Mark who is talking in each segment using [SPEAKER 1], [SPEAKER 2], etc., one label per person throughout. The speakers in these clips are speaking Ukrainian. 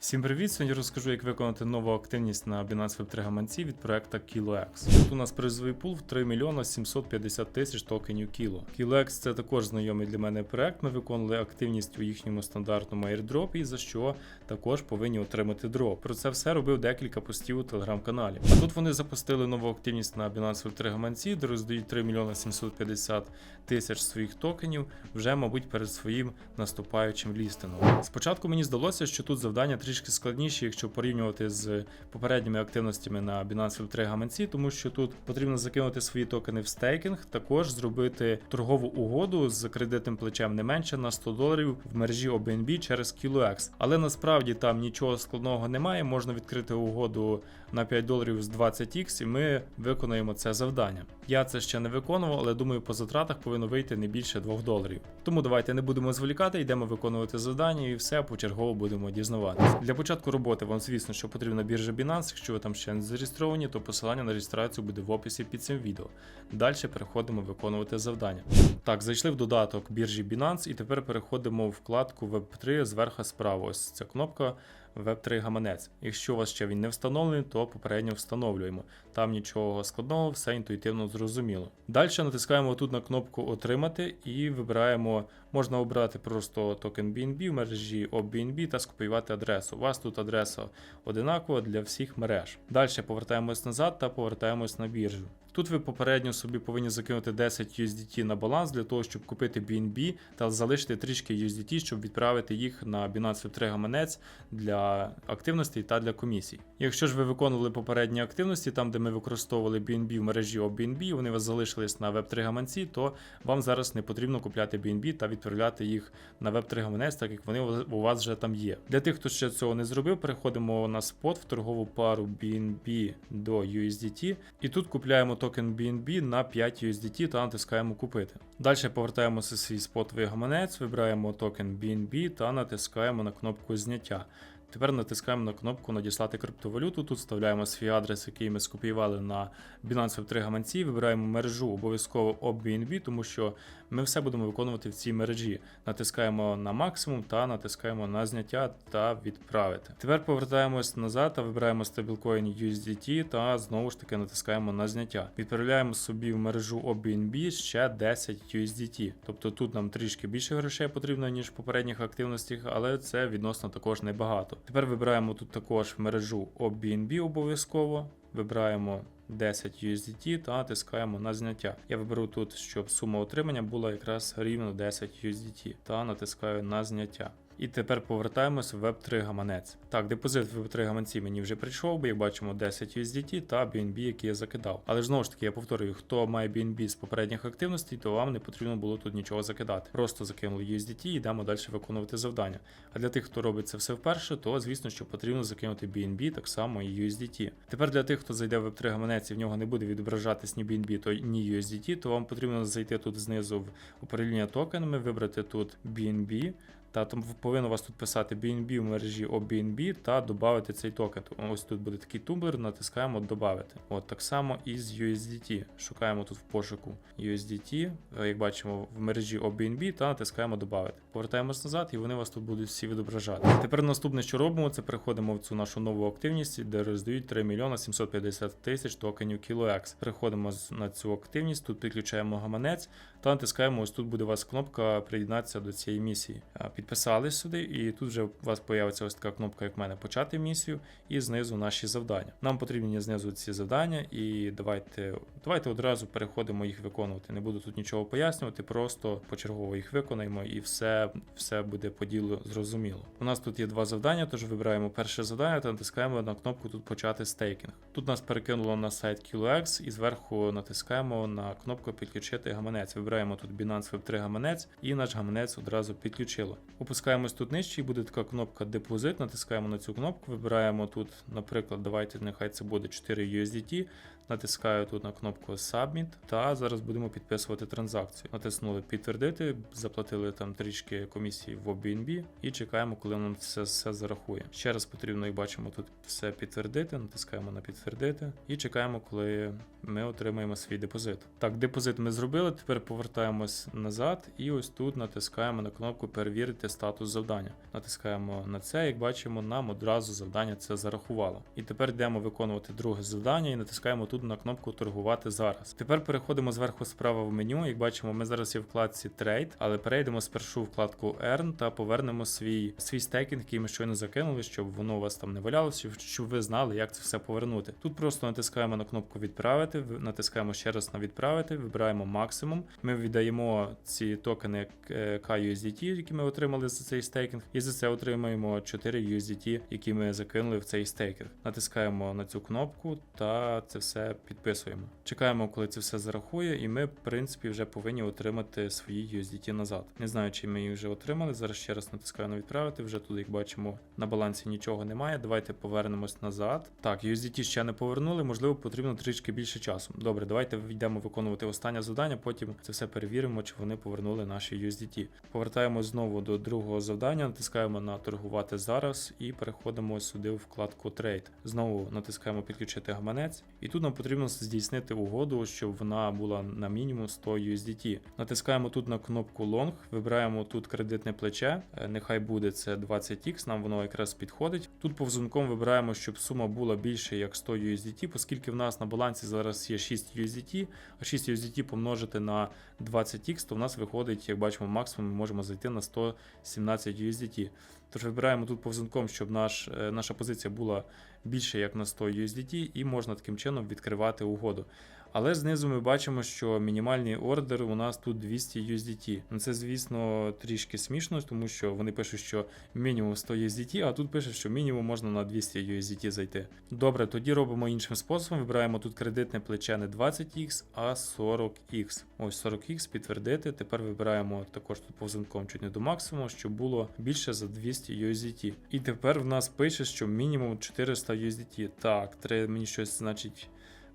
[SPEAKER 1] Всім привіт! Сьогодні розкажу, як виконати нову активність на Binance Web3 гаманці від проекту KiloX. Тут у нас призовий пул в 3 мільйона 750 тисяч токенів Kilo. KiloX це також знайомий для мене проект. Ми виконали активність у їхньому стандартному airdrop, за що також повинні отримати дроп. Про це все робив декілька постів у телеграм-каналі. Тут вони запустили нову активність на Binance Web3 гаманці, де роздають 3 мільйона 750 тисяч своїх токенів вже, мабуть, перед своїм наступаючим лістингом. Спочатку мені здалося, що тут завдання трішки складніші, якщо порівнювати з попередніми активностями на Binance Web3 гаманці, тому що тут потрібно закинути свої токени в стейкінг, також зробити торгову угоду з кредитним плечем не менше на 100 доларів в мережі OBNB через KiloX. Але насправді там нічого складного немає. Можна відкрити угоду на 5 доларів з 20x, і ми виконаємо це завдання. Я це ще не виконував, але думаю, по затратах повинно вийти не більше 2 доларів. Тому давайте не будемо зволікати, йдемо виконувати завдання і все почергово будемо дізнаватися. Для початку роботи вам, звісно, що потрібна біржа Binance. Якщо ви там ще не зареєстровані, то посилання на реєстрацію буде в описі під цим відео. Далі переходимо виконувати завдання. Так, зайшли в додаток біржі Binance і тепер переходимо в вкладку Web3 зверху справа. Ось ця кнопка Web3 гаманець. Якщо у вас ще він не встановлений, то попередньо встановлюємо. Там нічого складного, все інтуїтивно зрозуміло. Далі натискаємо тут на кнопку Отримати і вибираємо, можна обрати просто токен BNB в мережі OBNB та скопіювати адресу. У вас тут адреса одинакова для всіх мереж. Далі повертаємось назад та повертаємось на біржу. Тут ви попередньо собі повинні закинути 10 USDT на баланс для того, щоб купити BNB та залишити трішки USDT, щоб відправити їх на Binance Web3 гаманець для активностей та для комісій. Якщо ж ви виконували попередні активності, там де ми використовували BNB в мережі OBNB, вони у вас залишились на Web3 гаманці, то вам зараз не потрібно купляти BNB та відправляти їх на Web3 гаманець, так як вони у вас вже там є. Для тих, хто ще цього не зробив, переходимо на спот в торгову пару BNB до USDT, і тут купляємо токен BNB на 5 USDT та натискаємо купити. Далі повертаємося в свій спотовий гаманець, вибираємо токен BNB та натискаємо на кнопку зняття. Тепер натискаємо на кнопку Надіслати криптовалюту. Тут вставляємо свій адрес, який ми скопіювали на Binance Web3 гаманці. Вибираємо мережу обов'язково OBNB, тому що ми все будемо виконувати в цій мережі. Натискаємо на максимум та натискаємо на зняття та відправити. Тепер повертаємось назад та вибираємо стейблкоін USDT та знову ж таки натискаємо на зняття. Відправляємо собі в мережу OBNB ще 10 USDT. Тобто тут нам трішки більше грошей потрібно, ніж в попередніх активностях, але це відносно також небагато. Тепер вибираємо тут також мережу OBNB обов'язково. Вибираємо 10 USDT та натискаємо на зняття. Я виберу тут, щоб сума отримання була якраз рівно 10 USDT та натискаю на зняття. І тепер повертаємось в Web3 гаманець. Так, депозит в Web3 гаманці мені вже прийшов, бо як бачимо 10 USDT та BNB, який я закидав. Але ж знову ж таки, я повторюю, хто має BNB з попередніх активностей, то вам не потрібно було тут нічого закидати. Просто закинули USDT і йдемо далі виконувати завдання. А для тих, хто робить це все вперше, то звісно, що потрібно закинути BNB, так само і USDT. Тепер для тих, хто зайде в Web3 гаманець і в нього не буде відображатись ні BNB, то ні USDT, то вам потрібно зайти тут знизу в управління токенами, вибрати тут BNB. Та там повинно вас тут писати BNB в мережі OBNB та додати цей токен. Ось тут буде такий тумблер, натискаємо додати. От так само і з USDT. Шукаємо тут в пошуку USDT, е, як бачимо, в мережі OBNB та натискаємо додати. Повертаємось назад, і вони вас тут будуть всі відображати. Тепер наступне, що робимо, це переходимо в цю нашу нову активність, де роздають 3 мільйона 750 тисяч токенів KiloX. Переходимо на цю активність, тут підключаємо гаманець та натискаємо. Ось тут буде у вас кнопка приєднатися до цієї місії. Підписались сюди, і тут вже у вас появиться ось така кнопка, як в мене, почати місію, і знизу наші завдання. Нам потрібні знизу ці завдання, і давайте давайте одразу переходимо їх виконувати. Не буду тут нічого пояснювати, просто почергово їх виконаємо, і все, все буде по ділу зрозуміло. У нас тут є два завдання, тож вибираємо перше завдання та натискаємо на кнопку тут почати стейкінг. Тут нас перекинуло на сайт KiloX, і зверху натискаємо на кнопку підключити гаманець. Вибираємо тут Binance Web3 гаманець, і наш гаманець одразу підключило. Опускаємось тут нижче і буде така кнопка депозит. Натискаємо на цю кнопку, вибираємо тут, наприклад, давайте нехай це буде 4 USDT. Натискаю тут на кнопку Submit та зараз будемо підписувати транзакцію. Натиснули підтвердити, заплатили там трішки комісії в OBNB і чекаємо, коли нам це все зарахує. Ще раз потрібно, як бачимо, тут все підтвердити, натискаємо на підтвердити і чекаємо, коли ми отримаємо свій депозит. Так, депозит ми зробили. Тепер повертаємось назад і ось тут натискаємо на кнопку перевірити статус завдання. Натискаємо на це, як бачимо, нам одразу завдання це зарахувало. І тепер йдемо виконувати друге завдання і натискаємо тут на кнопку торгувати зараз. Тепер переходимо зверху справа в меню. Як бачимо, ми зараз є в вкладці Trade, але перейдемо спершу в вкладку Earn та повернемо свій свій стейкінг, який ми щойно закинули, щоб воно у вас там не валялося, щоб ви знали, як це все повернути. Тут просто натискаємо на кнопку відправити, натискаємо ще раз на відправити, вибираємо максимум. Ми віддаємо ці токени е, KUSDT, які ми отримали за цей стейкінг, і за це отримаємо 4 USDT, які ми закинули в цей стейкінг. Натискаємо на цю кнопку та це все підписуємо. Чекаємо, коли це все зарахує, і ми, в принципі, вже повинні отримати свої USDT назад. Не знаю, чи ми їх вже отримали. Зараз ще раз натискаю на відправити. Вже тут, як бачимо, на балансі нічого немає. Давайте повернемось назад. Так, USDT ще не повернули, можливо, потрібно трішки більше часу. Добре, давайте йдемо виконувати останнє завдання, потім це все перевіримо, чи вони повернули наші USDT. Повертаємо знову до другого завдання, натискаємо на торгувати зараз і переходимо сюди в вкладку Trade. Знову натискаємо підключити гаманець, і тут нам потрібно здійснити угоду, щоб вона була на мінімум 100 USDT. Натискаємо тут на кнопку Long, вибираємо тут кредитне плече. е, Нехай буде це 20x, нам воно якраз підходить. Тут повзунком вибираємо, щоб сума була більше як 100 USDT, оскільки в нас на балансі зараз є 6 USDT, а 6 USDT помножити на 20x, то в нас виходить, як бачимо, максимум ми можемо зайти на 117 USDT. Тож вибираємо тут повзунком, щоб наш, е, наша позиція була більше як на 100 USDT, і можна таким чином відкривати угоду. Але знизу ми бачимо, що мінімальний ордер у нас тут 200 USDT. Ну це, звісно, трішки смішно, тому що вони пишуть, що мінімум 100 USDT, а тут пишуть, що мінімум можна на 200 USDT зайти. Добре, тоді робимо іншим способом. Вибираємо тут кредитне плече не 20x, а 40x. Ось 40x підтвердити. Тепер вибираємо також тут повзунком чуть не до максимуму, щоб було більше за 200 USDT. І тепер в нас пише, що мінімум 400 USDT. Так, треба мені щось, значить.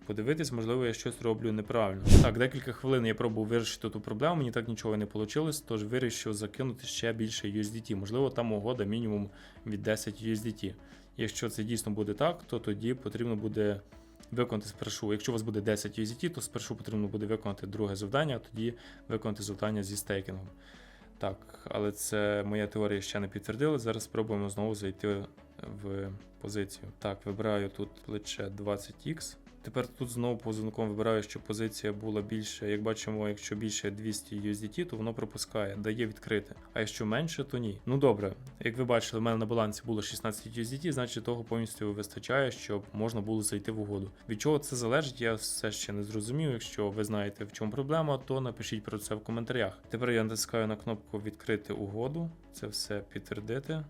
[SPEAKER 1] Подивитись, можливо, я щось роблю неправильно. Так, декілька хвилин я пробував вирішити ту проблему, мені так нічого не вийшло, тож вирішив закинути ще більше USDT. Можливо, там угода мінімум від 10 USDT. Якщо це дійсно буде так, то тоді потрібно буде виконати спершу. Якщо у вас буде 10 USDT, то спершу потрібно буде виконати друге завдання, а тоді виконати завдання зі стейкінгом. Так, але це моя теорія ще не підтвердила. Зараз спробуємо знову зайти в позицію. Так, вибираю тут плече 20x. Тепер тут знову позунком вибираю, щоб позиція була більше. Як бачимо, якщо більше 200 USDT, то воно пропускає, дає відкрити. А якщо менше, то ні. Ну добре, як ви бачили, в мене на балансі було 16 USDT, значить того повністю вистачає, щоб можна було зайти в угоду. Від чого це залежить, я все ще не зрозумів. Якщо ви знаєте, в чому проблема, то напишіть про це в коментарях. Тепер я натискаю на кнопку відкрити угоду. Це все підтвердити.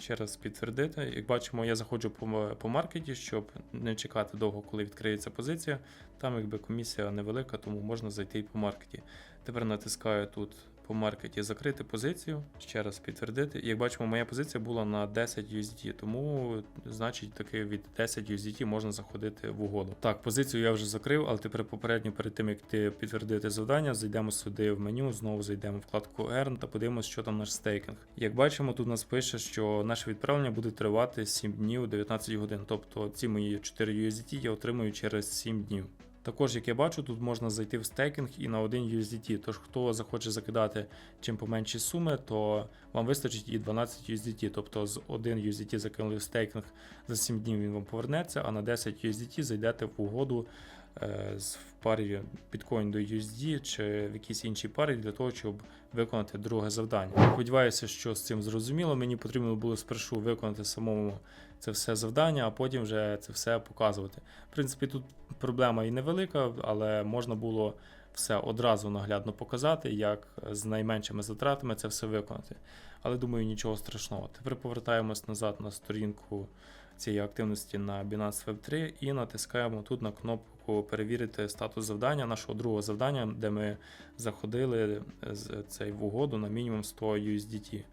[SPEAKER 1] Ще раз підтвердити. Як бачимо, я заходжу по, по маркеті, щоб не чекати довго, коли відкриється позиція. Там якби комісія невелика, тому можна зайти і по маркеті. Тепер натискаю тут по маркеті закрити позицію, ще раз підтвердити. Як бачимо, моя позиція була на 10 USDT, тому значить таки від 10 USDT можна заходити в угоду. Так, позицію я вже закрив, але тепер попередньо перед тим як ти підтвердити завдання, зайдемо сюди в меню, знову зайдемо в вкладку Earn та подивимося, що там наш стейкінг. Як бачимо, тут нас пише, що наше відправлення буде тривати 7 днів 19 годин. Тобто ці мої 4 USDT я отримую через 7 днів. Також, як я бачу, тут можна зайти в стейкінг і на 1 USDT. Тож, хто захоче закидати чим поменші суми, то вам вистачить і 12 USDT. Тобто з 1 USDT закинули в стейкінг за 7 днів він вам повернеться, а на 10 USDT зайдете в угоду в парі біткоін до USD чи в якійсь іншій парі для того, щоб виконати друге завдання. Сподіваюся, що з цим зрозуміло. Мені потрібно було спершу виконати самому це все завдання, а потім вже це все показувати. В принципі, тут проблема і невелика, але можна було все одразу наглядно показати, як з найменшими затратами це все виконати. Але думаю, нічого страшного. Тепер повертаємось назад на сторінку цієї активності на Binance Web 3 і натискаємо тут на кнопку перевірити статус завдання, нашого другого завдання, де ми заходили з цей в угоду на мінімум 100 USDT.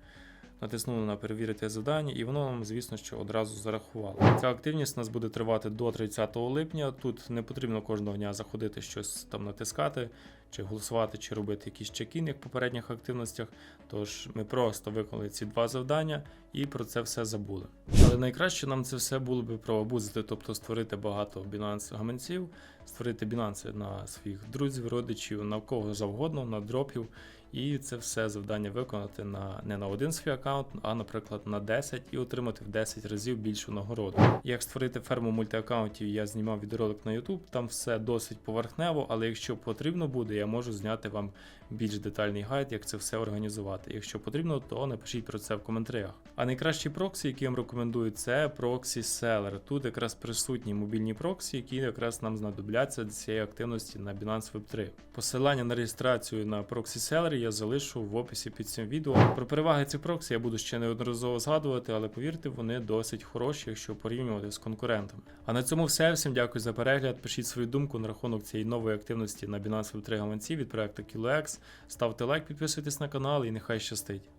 [SPEAKER 1] Натиснули на перевірити завдання, і воно нам, звісно, що одразу зарахувало. Ця активність у нас буде тривати до 30 липня. Тут не потрібно кожного дня заходити щось там натискати, чи голосувати, чи робити якийсь чекін, як в попередніх активностях. Тож ми просто виконали ці два завдання і про це все забули. Але найкраще нам це все було би пробузити, тобто створити багато Binance гаманців, створити Binance на своїх друзів, родичів, на кого завгодно, на дропів. І це все завдання виконати на не на один свій аккаунт, а, наприклад, на 10 і отримати в 10 разів більшу нагороду. Як створити ферму мультиаккаунтів, я знімав відеоролик на YouTube, там все досить поверхнево, але якщо потрібно буде, я можу зняти вам більш детальний гайд, як це все організувати. Якщо потрібно, то напишіть про це в коментарях. А найкращий проксі, який я вам рекомендую, це проксі Seller. Тут якраз присутні мобільні проксі, які якраз нам знадобляться для цієї активності на Binance Web 3. Посилання на реєстрацію на проксі Seller я залишу в описі під цим відео. Про переваги цих проксі я буду ще неодноразово згадувати, але повірте, вони досить хороші, якщо порівнювати з конкурентами. А на цьому все. Всім дякую за перегляд. Пишіть свою думку на рахунок цієї нової активності на Binance Web 3 гаманці від проекту KiloX. Ставте лайк, підписуйтесь на канал і нехай щастить.